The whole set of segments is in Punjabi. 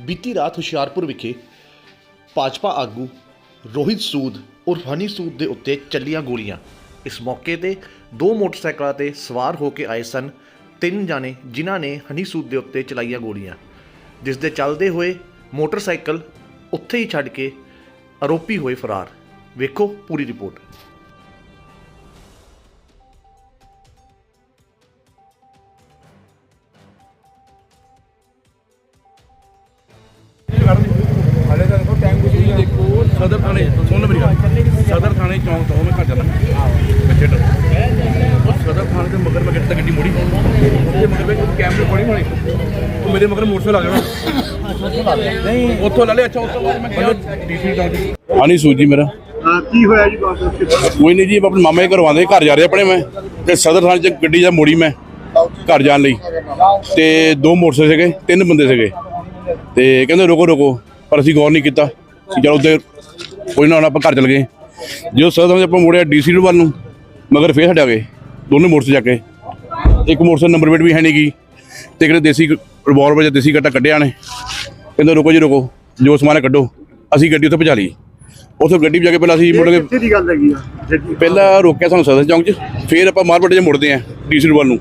ਬੀਤੀ ਰਾਤ ਹੁਸ਼ਿਆਰਪੁਰ ਵਿਖੇ ਭਾਜਪਾ ਆਗੂ ਰੋਹਿਤ ਸੂਦ ਉਰਫ ਹਨੀ ਸੂਦ ਦੇ ਉੱਤੇ ਚੱਲੀਆਂ ਗੋਲੀਆਂ। ਇਸ ਮੌਕੇ ਤੇ ਦੋ ਮੋਟਰਸਾਈਕਲਾਂ ਤੇ ਸਵਾਰ ਹੋ ਕੇ ਆਏ ਸਨ ਤਿੰਨ ਜਾਣੇ, ਜਿਨ੍ਹਾਂ ਨੇ ਹਨੀ ਸੂਦ ਦੇ ਉੱਤੇ ਚਲਾਈਆਂ ਗੋਲੀਆਂ। ਜਿਸ ਦੇ ਚੱਲਦੇ ਹੋਏ ਮੋਟਰਸਾਈਕਲ ਉੱਥੇ ਹੀ ਛੱਡ ਕੇ ਆਰੋਪੀ ਹੋਏ ਫਰਾਰ। ਵੇਖੋ ਪੂਰੀ ਰਿਪੋਰਟ। ਹਾਲੇ ਤਾਂ ਦੇਖੋ ਟਾਈਮ ਕੁਝ ਨਹੀਂ ਦੇਖੋ ਸਦਰ ਥਾਣੇ ਸੁਣ ਮੇਰੀ ਗੱਲ। ਸਦਰ ਥਾਣੇ ਚੌਂਕ ਤੋਂ ਮੈਂ ਘਰ ਜਾਣਾ ਬੱਚੇ ਡਰ ਉਹ ਸਦਰ ਥਾਣੇ ਦੇ ਮਗਰ ਮੈਂ ਗੱਡੀ ਗੱਡੀ ਮੋੜੀ। ਉਹਦੇ ਮਗਰ ਵਿੱਚ ਕੈਮਰੇ ਫੜੀ ਹੋਣੇ। ਉਹ ਮੇਰੇ ਮਗਰ ਮੋਟਰਸਾਈਕਲ ਆ ਗਿਆ ਨਹੀਂ। ਉੱਥੋਂ ਲੈ ਲਿਆ। ਅੱਛਾ ਉੱਥੋਂ ਬਾਅਦ ਮੈਂ ਗਿਆ ਡੀਸੀ ਚੌਂਕ ਹਾਨੀ ਸੂਜੀ ਮੇਰਾ। ਹਾਂ ਕੀ ਹੋਇਆ ਜੀ ਕੋਈ ਨਹੀਂ ਜੀ ਆਪਣੇ ਮਾਮੇ ਦੇ ਘਰੋਂ ਜਾ ਰਹੇ ਆਪਣੇ ਮੈਂ। ਤੇ ਸਦਰ ਥਾਣੇ ਚ ਗੱਡੀ ਜਾਂ ਮੋੜੀ ਮੈਂ ਘਰ ਜਾਣ ਲਈ। ਤੇ ਦੋ ਮੋਟਰਸਾਈਕਲ ਸੀਗੇ ਤਿੰਨ ਬੰਦੇ ਸੀਗੇ। ਤੇ ਕਹਿੰਦੇ ਰੁਕੋ ਰੁਕੋ ਪਰ ਅਸੀਂ ਗੌਰ ਨਹੀਂ ਕੀਤਾ। ਅਸੀਂ ਚਲੋ ਉੱਤੇ ਕੋਈ ਨਾ ਹੁਣ ਆਪਾਂ ਘਰ ਚਲ ਗਏ। ਜਦੋਂ ਥਾਣੇ 'ਚ ਆਪਾਂ ਮੋੜਿਆ ਡੀਸੀ ਵੱਲ ਨੂੰ ਮਗਰ ਫੇਰ ਹਟਿਆ ਗਏ। ਦੋਨੇ ਮੋਟਰਸਾਈਕਲ ਜਾ ਕੇ। ਇੱਕ ਮੋਟਰਸਾਈਕਲ ਨੰਬਰ ਪਲੇਟ ਵੀ ਹੈ ਨਹੀਂਗੀ ਤੇ ਕਿਹੜੇ ਦੇਸੀ ਰਿਵਾਲਵਰ ਜਾਂ ਦੇਸੀ ਕੱਟਾ ਕੱਢਿਆ ਨੇ। ਕਹਿੰਦੇ ਰੁਕੋ ਜੀ ਰੁਕੋ। ਜੋ ਸਮਾਨ ਕੱਢੋ। ਅਸੀਂ ਗੱਡੀ ਉੱਥੇ ਪਹੁੰਚਾ ਲਈ। ਉੱਥੇ ਗੱਡੀ ਜਾ ਕੇ ਪਹਿਲਾਂ ਅਸੀਂ ਮੁੜ ਕੇ ਕਿੱਥੇ ਦੀ ਗੱਲ ਹੈਗੀ ਆ? ਪਹਿਲਾਂ ਰੋਕਿਆ ਸਾਨੂੰ ਸਦਰ ਚੌਂਕ 'ਚ। ਫਿਰ ਆਪਾਂ ਮਾਰਬਟ 'ਚ ਮੁੜਦੇ ਆਂ ਡੀਸੀ ਵੱਲ ਨੂੰ।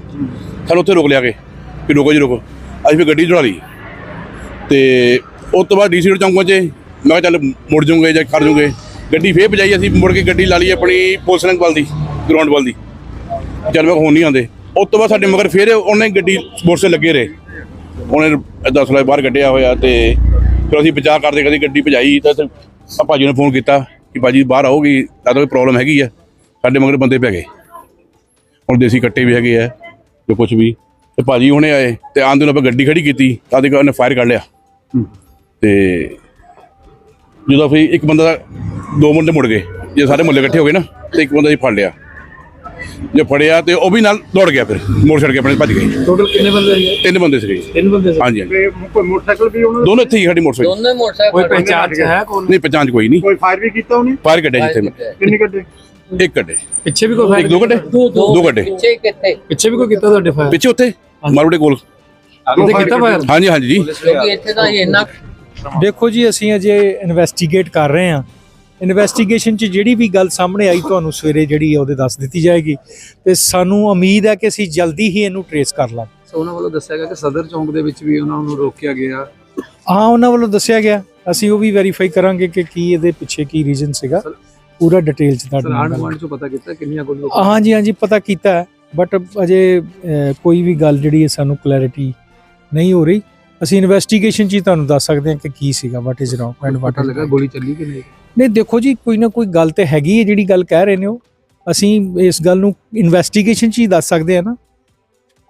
ਸਾਨੂੰ ਉੱਥੇ ਰੋਕ ਲਿਆ ਕੇ। ਕਿ ਰੁਕੋ ਜੀ ਰੁਕੋ। ਅਸੀਂ ਫਿਰ ਗੱਡੀ ਚੜਾ ਲਈ। ਤੇ ਉਸ ਤੋਂ ਬਾਅਦ ਡੀਸੀ ਚੌਂਕ ਪਹੁੰਚੇ। ਮੈਂ ਕਿਹਾ ਚੱਲ ਮੁੜ ਜੂਗੇ ਜਾਂ ਕਰ ਜੂਗੇ ਗੱਡੀ ਫੇਰ ਭਜਾਈ, ਅਸੀਂ ਮੁੜ ਕੇ ਗੱਡੀ ਲਾ ਲਈ ਆਪਣੀ ਪੁਲਿਸ ਵੱਲ ਦੀ ਗਰਾਊਂਡ ਵੱਲ ਦੀ। ਚੱਲ ਮੈਂ ਕਿਹਾ ਨਹੀਂ ਆਉਂਦੇ। ਉਸ ਤੋਂ ਬਾਅਦ ਸਾਡੇ ਮਗਰ ਫੇਰ ਉਹਨੇ ਗੱਡੀ ਮੋਟਰਸਾਈਕਲ ਲੱਗੇ ਰਹੇ। ਉਹਨੇ 10 ਲੱਖ ਬਾਹਰ ਕੱਢਿਆ ਹੋਇਆ ਤੇ ਫਿਰ ਅਸੀਂ ਬਚਾਅ ਕਰਦੇ ਕਦੀ ਗੱਡੀ ਭਜਾਈ ਤਾਂ ਤੇ ਆ ਭਾਜੀ ਨੇ ਫੋਨ ਕੀਤਾ ਕਿ ਭਾਜੀ ਬਾਹਰ ਆਓਗੀ, ਤਾਂ ਕੋਈ ਪ੍ਰੋਬਲਮ ਹੈਗੀ ਆ। ਸਾਡੇ ਮਗਰ ਬੰਦੇ ਪੈ ਗਏ। ਹੁਣ ਦੇਸੀ ਕੱਟੇ ਵੀ ਹੈਗੇ ਆ, ਜੋ ਕੁਝ ਵੀ। ਤੇ ਭਾਜੀ ਹੁਣੇ ਆਏ ਤੇ ਆਂਦੇ ਨੂੰ ਆਪਾਂ ਗੱਡੀ ਖੜੀ ਕੀਤੀ, ਤਾਂ ਦੇ ਉਹਨੇ ਫਾਇਰ ਕਰ ਲਿਆ। ਤੇ ਜਦੋਂ ਫਿਰ ਇੱਕ ਬੰਦਾ ਦੋ ਮੁੰਡੇ ਮੁੜ ਗਏ ਜੇ ਸਾਰੇ ਮੁੱਲੇ ਇਕੱਠੇ ਹੋ ਗਏ ਨਾ ਤੇ ਇੱਕ ਬੰਦਾ ਜੀ ਫੜ ਲਿਆ। ਜੇ ਫੜਿਆ ਤੇ ਉਹ ਵੀ ਨਾਲ ਦੌੜ ਗਿਆ ਫਿਰ ਮੋੜ ਛੱਡ ਕੇ ਆਪਣੇ ਭੱਜ ਗਏ। ਟੋਟਲ ਕਿੰਨੇ ਬੰਦੇ ਸੀਗੇ? ਤਿੰਨ ਬੰਦੇ ਸੀਗੇ ਤਿੰਨ ਬੰਦੇ ਸੀ ਹਾਂਜੀ ਹਾਂਜੀ। ਤੇ ਕੋਈ ਮੋਟਰਸਾਈਕਲ ਵੀ ਉਹਨਾਂ ਦੋਨੋਂ ਇੱਥੇ ਹੀ ਸਾਡੀ ਮੋਟਰਸਾਈਕਲ। ਦੋਨੇ ਮੋਟਰਸਾਈਕਲ। ਕੋਈ ਪਹਿਚਾਣ ਚ ਹੈ ਕੋਲ ਨਹੀਂ ਪਛਾਣ 'ਚ ਕੋਈ ਨਹੀਂ। ਕੋਈ ਫਾਇਰ ਵੀ ਕੀਤਾ ਉਹਨੇ? ਫਾਇਰ ਕੱਢਿਆ ਜਿੱਥੇ ਮੈਂ ਕਿੰਨੇ ਗੱਡੇ ਇੱਕ ਕੱਢੇ। ਪਿੱਛੇ ਵੀ ਕੋਈ ਇੱਕ ਦੋ ਕੱਢੇ? ਦੋ ਕੱਢੇ। ਪਿੱਛੇ ਕਿੱਥੇ? ਪਿੱਛੇ ਵੀ ਕੋਈ ਕੀਤਾ ਤੁਹਾਡੇ ਫਾਇਰ? ਪਿੱਛੇ ਉੱਥੇ ਮਾਰੂੜੇ ਕੋਲ। ਉਹਦੇ ਕੀਤਾ ਫਾਇਰ ਹਾਂਜੀ ਹਾਂਜੀ। ਜੀ ਕਿਉਂਕਿ ਇੱਥੇ ਤਾਂ ਇੰਨਾ ਦੇਖੋ ਜੀ ਅਸੀਂ ਅਜੇ ਇਨਵੈਸਟੀਗੇਟ ਕਰ ਰਹੇ ਹਾਂ। ਇਨਵੈਸਟੀਗੇਸ਼ਨ 'ਚ ਜਿਹੜੀ ਵੀ ਗੱਲ ਸਾਹਮਣੇ ਆਈ ਤੁਹਾਨੂੰ ਸਵੇਰੇ ਜਿਹੜੀ ਹੈ ਉਹਦੇ ਦੱਸ ਦਿੱਤੀ ਜਾਏਗੀ। ਤੇ ਸਾਨੂੰ ਉਮੀਦ ਹੈ ਕਿ ਅਸੀਂ ਜਲਦੀ ਹੀ ਇਹਨੂੰ ਟਰੇਸ ਕਰ ਲਾਂਗੇ। ਸੋ ਉਹਨਾਂ ਵੱਲੋਂ ਦੱਸਿਆ ਗਿਆ ਕਿ ਸਦਰ ਚੌਂਕ ਦੇ ਵਿੱਚ ਵੀ ਉਹਨਾਂ ਨੂੰ ਰੋਕਿਆ ਗਿਆ। ਹਾਂ ਉਹਨਾਂ ਵੱਲੋਂ ਦੱਸਿਆ ਗਿਆ। ਅਸੀਂ ਉਹ ਵੀ ਵੈਰੀਫਾਈ ਕਰਾਂਗੇ ਕਿ ਕੀ ਇਹਦੇ ਪਿੱਛੇ ਕੀ ਰੀਜ਼ਨ ਸੀਗਾ। ਪੂਰਾ ਡਿਟੇਲ 'ਚ ਸਰ ਤੁਹਾਡੇ ਆਂਡ ਨਾਲ ਗਵਾਂਡ ਚੋਂ ਪਤਾ ਕੀਤਾ ਕਿੰਨੀਆਂ ਗੋਲੀਆਂ ਹਾਂਜੀ ਹਾਂਜੀ ਪਤਾ ਕੀਤਾ ਬਟ ਅਜੇ ਕੋਈ ਵੀ ਗੱਲ ਜਿਹੜੀ ਸਾਨੂੰ ਕਲੈਰਿਟੀ ਨਹੀਂ ਹੋ ਰਹੀ। ਅਸੀਂ ਇਨਵੈਸਟੀਗੇਸ਼ਨ 'ਚ ਹੀ ਤੁਹਾਨੂੰ ਦੱਸ ਸਕਦੇ ਹਾਂ ਕਿ ਕੀ ਸੀਗਾ what is wrong and what ਪਤਾ ਲੱਗਾ ਗੋਲੀ ਚੱਲੀ ਕਿ ਨਹੀਂ? ਨਹੀਂ ਦੇਖੋ ਜੀ ਕੋਈ ਨਾ ਕੋਈ ਗੱਲ ਤੇ ਹੈਗੀ ਹੈ ਜਿਹੜੀ ਗੱਲ ਕਹਿ ਰਹੇ ਨੇ ਉਹ। ਅਸੀਂ ਇਸ ਗੱਲ ਨੂੰ ਇਨਵੈਸਟੀਗੇਸ਼ਨ 'ਚ ਹੀ ਦੱਸ ਸਕਦੇ ਆ ਨਾ।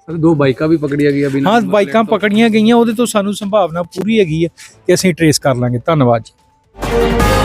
ਸਰ ਦੋ ਬਾਈਕਾਂ ਵੀ ਪਕੜੀਆਂ ਗਈਆਂ ਬਿਨਾਂ ਹਾਂ ਬਾਈਕਾਂ। ਪਕੜੀਆਂ ਗਈਆਂ ਉਹਦੇ ਤੋਂ ਸਾਨੂੰ ਸੰਭਾਵਨਾ ਪੂਰੀ ਹੈਗੀ ਹੈ ਕਿ ਅਸੀਂ ਟਰੇਸ ਕਰ ਲਾਂਗੇ। ਧੰਨਵਾਦ ਜੀ।